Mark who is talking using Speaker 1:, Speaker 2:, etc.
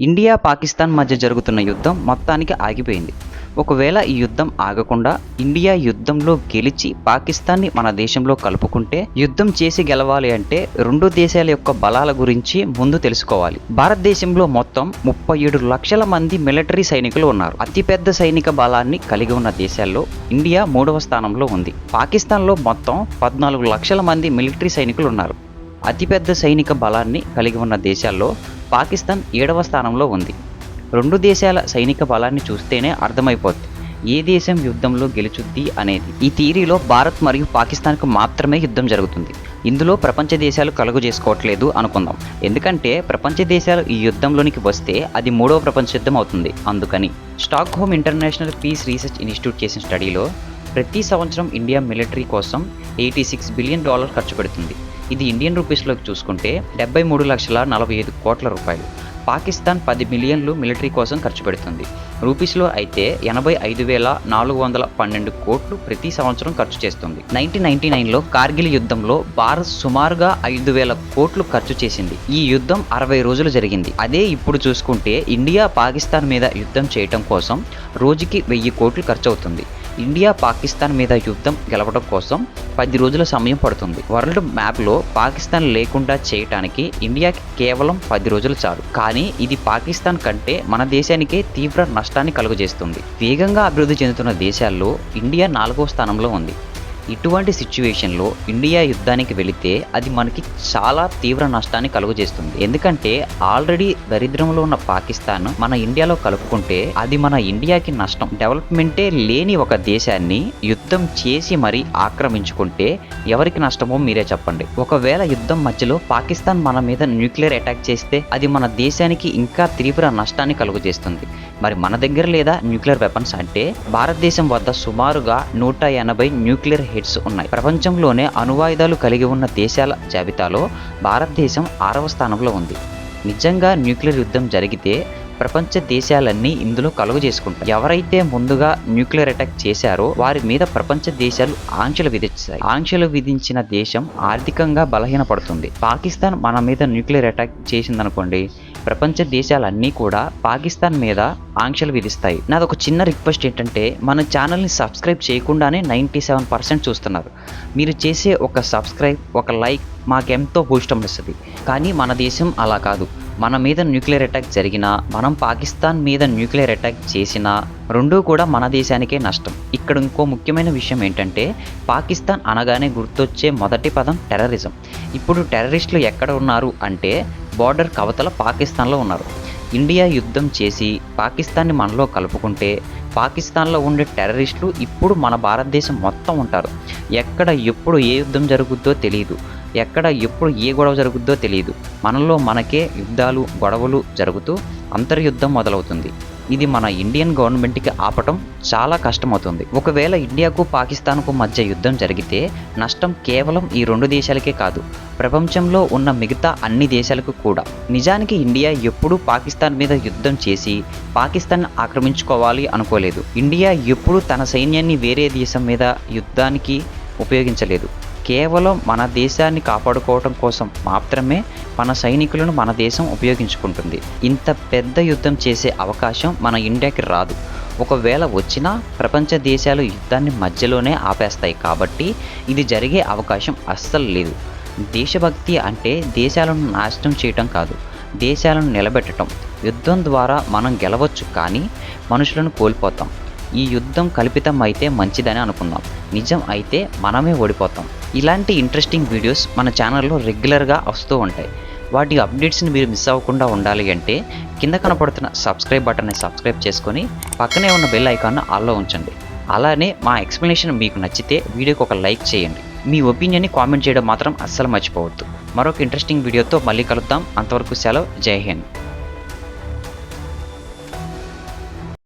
Speaker 1: India Pakistan మధ్య జరుగుతున్న యుద్ధం మొత్తానికి ఆగిపోయింది. ఒకవేళ ఈ యుద్ధం ఆగకుండా ఇండియా యుద్ధంలో గెలిచి పాకిస్తాన్ని మన దేశంలో కలుపుకుంటే యుద్ధం చేసి గెలవాలి అంటే రెండు దేశాల యొక్క బలాల గురించి ముందు తెలుసుకోవాలి. భారతదేశంలో మొత్తం ముప్పై ఏడు లక్షల మంది మిలిటరీ సైనికులు ఉన్నారు. అతిపెద్ద సైనిక బలాన్ని కలిగి ఉన్న దేశాల్లో ఇండియా మూడవ స్థానంలో ఉంది. పాకిస్తాన్లో మొత్తం పద్నాలుగు లక్షల మంది మిలిటరీ సైనికులు ఉన్నారు. అతిపెద్ద సైనిక బలాన్ని కలిగి ఉన్న దేశాల్లో పాకిస్తాన్ ఏడవ స్థానంలో ఉంది. రెండు దేశాల సైనిక బలాన్ని చూస్తేనే అర్థమైపోద్ది. ఏ దేశం యుద్ధంలో గెలుచుద్ది అనేది. ఈ థీరీలో భారత్ మరియు పాకిస్తాన్కు మాత్రమే యుద్ధం జరుగుతుంది. ఇందులో ప్రపంచ దేశాలు కలుగు చేసుకోవట్లేదు అనుకుందాం. ఎందుకంటే ప్రపంచ దేశాలు ఈ యుద్ధంలోనికి వస్తే అది మూడవ ప్రపంచ యుద్ధం అవుతుంది. అందుకని Stockholm international peace research institute చేసిన స్టడీలో ప్రతి సంవత్సరం ఇండియా మిలిటరీ కోసం ఎయిటీ సిక్స్ బిలియన్ డాలర్ ఖర్చు పెడుతుంది. ఇది ఇండియన్ రూపీస్లోకి చూసుకుంటే డెబ్బై మూడు లక్షల నలభై ఐదు కోట్ల రూపాయలు. పాకిస్తాన్ పది మిలియన్లు మిలిటరీ కోసం ఖర్చు పెడుతుంది. రూపీస్లో అయితే ఎనభై ఐదు వేల నాలుగు వందల పన్నెండు కోట్లు ప్రతి సంవత్సరం ఖర్చు చేస్తుంది. నైన్టీన్ నైన్టీ నైన్లో కార్గిల్ యుద్ధంలో భారత్ సుమారుగా ఐదు వేల కోట్లు ఖర్చు చేసింది. ఈ యుద్ధం అరవై రోజులు జరిగింది. అదే ఇప్పుడు చూసుకుంటే ఇండియా పాకిస్తాన్ మీద యుద్ధం చేయటం కోసం రోజుకి వెయ్యి కోట్లు ఖర్చు అవుతుంది ఇండియా పాకిస్తాన్ మీద యుద్ధం గెలవడం కోసం పది రోజుల సమయం పడుతుంది. వరల్డ్ మ్యాప్లో పాకిస్తాన్ లేకుండా చేయటానికి ఇండియాకి కేవలం పది రోజులు చాలు. కానీ ఇది పాకిస్తాన్ కంటే మన దేశానికే తీవ్ర నష్టాన్ని కలుగజేస్తుంది. వేగంగా అభివృద్ధి చెందుతున్న దేశాల్లో ఇండియా నాలుగో స్థానంలో ఉంది. ఇటువంటి సిచ్యువేషన్లో ఇండియా యుద్ధానికి వెళితే అది మనకి చాలా తీవ్ర నష్టాన్ని కలుగజేస్తుంది. ఎందుకంటే ఆల్రెడీ దరిద్రంలో ఉన్న పాకిస్తాన్ మన ఇండియాలో కలుపుకుంటే అది మన ఇండియాకి నష్టం. డెవలప్మెంటే లేని ఒక దేశాన్ని యుద్ధం చేసి మరీ ఆక్రమించుకుంటే ఎవరికి నష్టమో మీరే చెప్పండి. ఒకవేళ యుద్ధం మధ్యలో పాకిస్తాన్ మన మీద న్యూక్లియర్ అటాక్ చేస్తే అది మన దేశానికి ఇంకా తీవ్ర నష్టాన్ని కలుగజేస్తుంది. మరి మన దగ్గర లేదా న్యూక్లియర్ వెపన్స్ అంటే భారతదేశం వద్ద సుమారుగా నూట ఎనభై న్యూక్లియర్ హెడ్స్ ఉన్నాయి. ప్రపంచంలోనే అణువాయుధాలు కలిగి ఉన్న దేశాల జాబితాలో భారతదేశం ఆరవ స్థానంలో ఉంది. నిజంగా న్యూక్లియర్ యుద్ధం జరిగితే ప్రపంచ దేశాలన్నీ ఇందులో కలుగు చేసుకుంటాయి. ఎవరైతే ముందుగా న్యూక్లియర్ అటాక్ చేశారో వారి మీద ప్రపంచ దేశాలు ఆంక్షలు విధిస్తాయి. ఆంక్షలు విధించిన దేశం ఆర్థికంగా బలహీనపడుతుంది. పాకిస్తాన్ మన మీద న్యూక్లియర్ అటాక్ చేసిందనుకోండి ప్రపంచ దేశాలన్నీ కూడా పాకిస్తాన్ మీద ఆంక్షలు విధిస్తాయి. నాది ఒక చిన్న రిక్వెస్ట్ ఏంటంటే మన ఛానల్ని సబ్స్క్రైబ్ చేయకుండానే నైంటీ సెవెన్ పర్సెంట్ చూస్తున్నారు. మీరు చేసే ఒక సబ్స్క్రైబ్ ఒక లైక్ మాకెంతో భూష్టం ఇస్తుంది కానీ మన దేశం అలా కాదు. మన మీద న్యూక్లియర్ అటాక్ జరిగినా మనం పాకిస్తాన్ మీద న్యూక్లియర్ అటాక్ చేసినా రెండూ కూడా మన దేశానికే నష్టం. ఇక్కడ ఇంకో ముఖ్యమైన విషయం ఏంటంటే పాకిస్తాన్ అనగానే గుర్తొచ్చే మొదటి పదం టెర్రరిజం ఇప్పుడు టెర్రరిస్టులు ఎక్కడ ఉన్నారు అంటే బార్డర్ కవతల పాకిస్తాన్లో ఉన్నారు. ఇండియా యుద్ధం చేసి పాకిస్తాన్ని మనలో కలుపుకుంటే పాకిస్తాన్లో ఉండే టెర్రరిస్టులు ఇప్పుడు మన భారతదేశం మొత్తం ఉంటారు. ఎక్కడ ఎప్పుడు ఏ యుద్ధం జరుగుద్దో తెలియదు ఎక్కడ ఎప్పుడు ఏ గొడవ జరుగుద్దో తెలియదు మనలో మనకే యుద్ధాలు గొడవలు జరుగుతూ అంతర్యుద్ధం మొదలవుతుంది. ఇది మన ఇండియన్ గవర్నమెంట్కి ఆపటం చాలా కష్టమవుతుంది. ఒకవేళ ఇండియాకు పాకిస్తాన్కు మధ్య యుద్ధం జరిగితే నష్టం కేవలం ఈ రెండు దేశాలకే కాదు ప్రపంచంలో ఉన్న మిగతా అన్ని దేశాలకు కూడా. నిజానికి ఇండియా ఎప్పుడూ పాకిస్తాన్ మీద యుద్ధం చేసి పాకిస్తాన్ ఆక్రమించుకోవాలి అనుకోలేదు. ఇండియా ఎప్పుడూ తన సైన్యాన్ని వేరే దేశం మీద యుద్ధానికి ఉపయోగించలేదు. కేవలం మన దేశాన్ని కాపాడుకోవడం కోసం మాత్రమే మన సైనికులను మన దేశం ఉపయోగించుకుంటుంది. ఇంత పెద్ద యుద్ధం చేసే అవకాశం మన ఇండియాకి రాదు. ఒకవేళ వచ్చినా ప్రపంచ దేశాలు యుద్ధాన్ని మధ్యలోనే ఆపేస్తాయి కాబట్టి ఇది జరిగే అవకాశం అస్సలు లేదు. దేశభక్తి అంటే దేశాలను నాశనం చేయటం కాదు దేశాలను నిలబెట్టడం యుద్ధం ద్వారా మనం గెలవచ్చు కానీ మనుషులను కోల్పోతాం. ఈ యుద్ధం కల్పితం అయితే మంచిదని అనుకుందాం నిజం అయితే మనమే ఓడిపోతాం. ఇలాంటి ఇంట్రెస్టింగ్ వీడియోస్ మన ఛానల్లో రెగ్యులర్గా వస్తూ ఉంటాయి. వాటి అప్డేట్స్ని మీరు మిస్ అవ్వకుండా ఉండాలి అంటే కింద కనపడుతున్న సబ్స్క్రైబ్ బటన్ని సబ్స్క్రైబ్ చేసుకొని పక్కనే ఉన్న బెల్ ఐకాన్ను ఆల్లో ఉంచండి. అలానే మా ఎక్స్ప్లెనేషన్ మీకు నచ్చితే వీడియోకి ఒక లైక్ చేయండి. మీ ఒపీనియన్ని కామెంట్ చేయడం మాత్రం అస్సలు మర్చిపోవద్దు. మరొక ఇంట్రెస్టింగ్ వీడియోతో మళ్ళీ కలుద్దాం. అంతవరకు సెలవు. జై హింద్.